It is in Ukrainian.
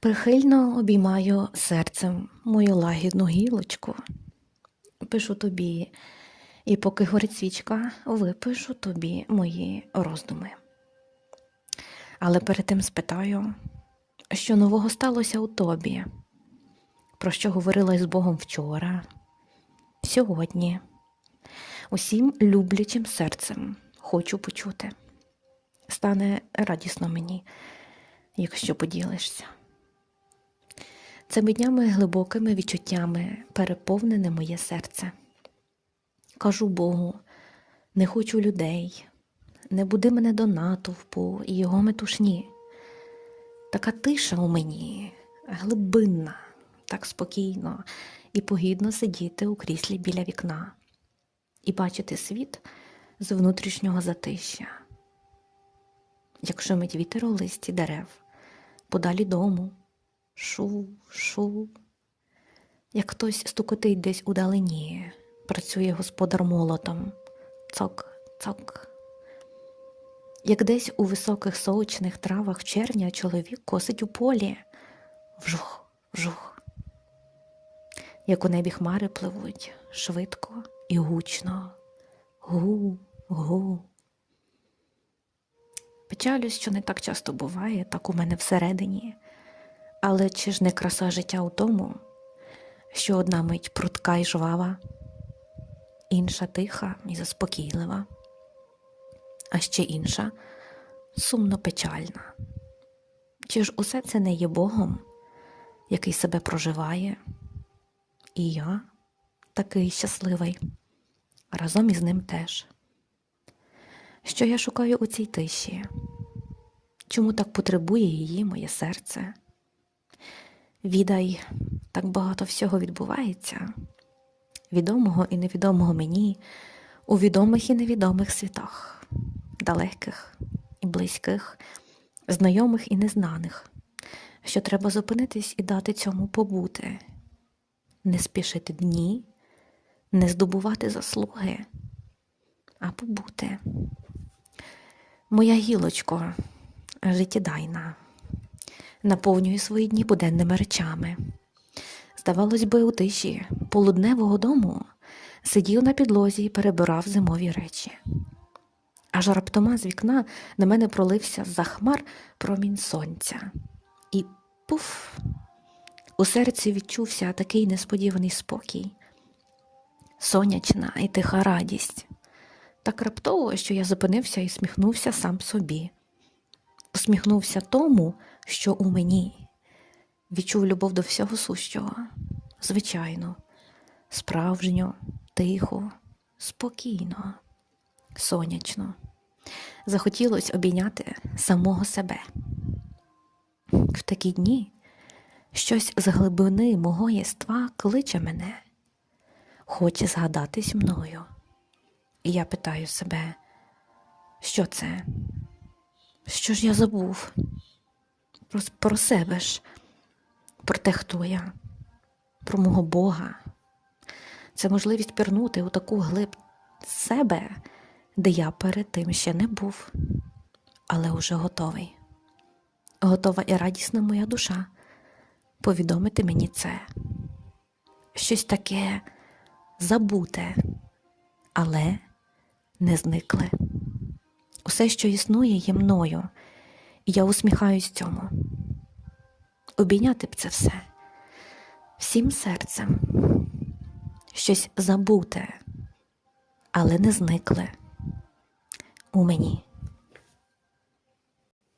Прихильно обіймаю серцем мою лагідну гілочку. Пишу тобі, і поки горить свічка, випишу тобі мої роздуми. Але перед тим спитаю, що нового сталося у тобі, про що говорила з Богом вчора, сьогодні, усім люблячим серцем хочу почути. Стане радісно мені, якщо поділишся. Цими днями глибокими відчуттями переповнене моє серце. Кажу Богу, не хочу людей, не буди мене до натовпу і його метушні. Така тиша у мені, глибинна, так спокійно і погідно сидіти у кріслі біля вікна і бачити світ з внутрішнього затища. Як шумить вітер у листі дерев, подалі дому, шу, шу. Як хтось стукотить десь у далині, працює господар молотом, цок, цок. Як десь у високих сочних травах червня чоловік косить у полі, вжух, вжух. Як у небі хмари пливуть швидко і гучно, гу, гу. Печалюсь, що не так часто буває, так у мене всередині. Але чи ж не краса життя у тому, що одна мить прутка і жвава, інша тиха і заспокійлива, а ще інша сумно печальна. Чи ж усе це не є Богом, який себе проживає, і я такий щасливий, разом із ним теж. Що я шукаю у цій тиші? Чому так потребує її моє серце? Відай, так багато всього відбувається, відомого і невідомого мені, у відомих і невідомих світах, далеких і близьких, знайомих і незнаних, що треба зупинитись і дати цьому побути, не спішити дні, не здобувати заслуги, а побути. Моя гілочко життєдайна наповнює свої дні буденними речами. Здавалось би, у тиші полудневого дому сидів на підлозі і перебирав зимові речі. Аж раптома з вікна на мене пролився за хмар промінь сонця. І пуф! У серці відчувся такий несподіваний спокій, сонячна і тиха радість. Так раптово, що я зупинився і сміхнувся сам собі. Усміхнувся тому, що у мені відчув любов до всього сущого, звичайно, справжньо, тихо, спокійно, сонячно. Захотілося обійняти самого себе. В такі дні щось з глибини мого єства кличе мене, хоче згадатись мною. І я питаю себе, що це? Що ж я забув? Про, про себе ж, про те, хто я, про мого Бога. Це можливість пірнути у таку глиб себе, де я перед тим ще не був, але уже готовий. Готова і радісна моя душа повідомити мені це. Щось таке забуте, але не зникле. Усе, що існує, є мною, і я усміхаюсь цьому. Обійняти б це все всім серцем, щось забуте, але не зникле у мені.